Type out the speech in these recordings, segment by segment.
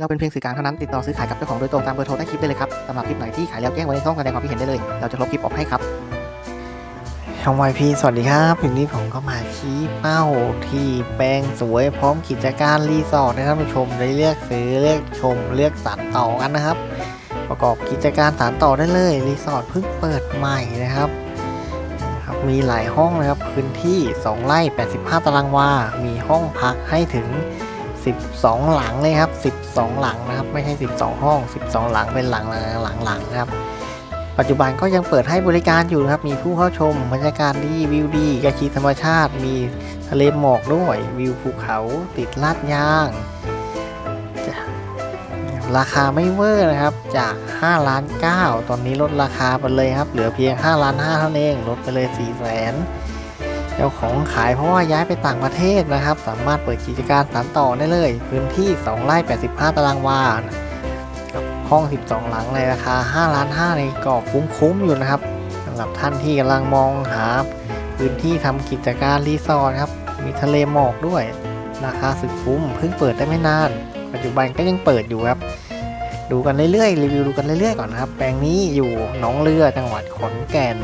เราเป็นเพียงสื่อกลางเท่านั้นติดต่อซื้อขายกับเจ้าของโดยตรงตามเบอร์โทรใต้คลิปได้เลยครับสำหรับคลิปไหนที่ขายแล้วแจ้งไว้ในช่องแสดงความคิดเห็นได้เลย เราจะลบคลิปออกให้ครับช่องวายพีสวัสดีครับวันนี้ผมก็มาชี้เป้าที่แปลงสวยพร้อมกิจการรีสอร์ทให้ท่านผู้ชมได้เลือกซื้อเลือกชมเลือกสานต่อกันนะครับ ประกอบกิจการสานต่อได้เลยรีสอร์ทเพิ่งเปิดใหม่นะครับครับมีหลายห้องนะครับพื้นที่ 2 ไร่ 85 ตารางวา มีห้องพักให้ถึง 12 หลังเลยครับ 12 หลังนะครับ ไม่ใช่ 12 ห้อง 12 หลังเป็นหลังหลังหลังๆนะครับ ปัจจุบันก็ยังเปิดให้บริการอยู่นะครับ มีผู้เข้าชมบรรยากาศดีวิวดีกระชีธรรมชาติ มีทะเลหมอกด้วย วิวภูเขาติดลาดยาง ราคาไม่เวอร์นะครับ จาก5ล้าน9ตอนนี้ลดราคาไปเลยครับ เหลือเพียง5ล้าน5เท่านั้นเอง ลดไปเลย4แสน จ้าของขายเพราะว่าย้ายไปต่างประเทศนะครับ สามารถเปิดกิจการสานต่อได้เลย พื้นที่ 2 ไร่ 85 ตารางวากับห้อง 12 หลังในราคา 5 ล้าน 5 ในก็คุ้มๆอยู่นะครับสำหรับท่านที่กำลังมองหาพื้นที่ทำกิจการรีสอร์ทครับ มีทะเลหมอกด้วย ราคาสุดคุ้มเพิ่งเปิดได้ไม่นาน ปัจจุบันก็ยังเปิดอยู่ครับ ดูกันเรื่อยๆรีวิวดูกันเรื่อยๆก่อนนะครับ แปลงนี้อยู่หนองเรือจังหวัดขอนแก่น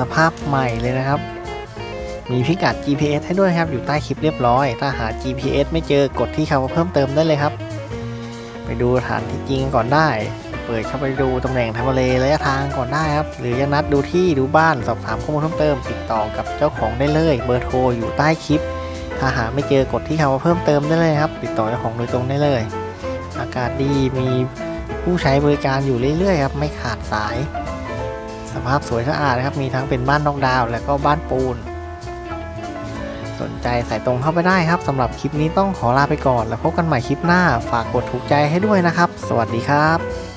สภาพใหม่เลยนะครับ มีพิกัด GPS ให้ด้วยครับ อยู่ใต้คลิปเรียบร้อย ถ้าหา GPS ไม่เจอกดที่คำว่าเพิ่มเติมได้เลยครับ ไปดูฐานที่จริงก่อนได้ เปิดเข้าไปดูตำแหน่งทำเลระยะทางก่อนได้ครับ หรือจะนัดดูที่ดูบ้านสอบถามข้อมูลเพิ่มเติม ติดต่อกับเจ้าของได้เลย เบอร์โทรอยู่ใต้คลิป ถ้าหาไม่เจอกดที่คำว่าเพิ่มเติมได้เลยครับ ติดต่อเจ้าของโดยตรงได้เลย อากาศดีมีผู้ใช้บริการอยู่เรื่อยๆครับไม่ขาดสาย สภาพสวยสะอาดนะครับ มีทั้งเป็นบ้านนอกดาวและก็บ้านปูน สนใจใส่ตรงเข้าไปได้ครับสำหรับคลิปนี้ต้องขอลาไปก่อน แล้วพบกันใหม่คลิปหน้า ฝากกดถูกใจให้ด้วยนะครับ สวัสดีครับ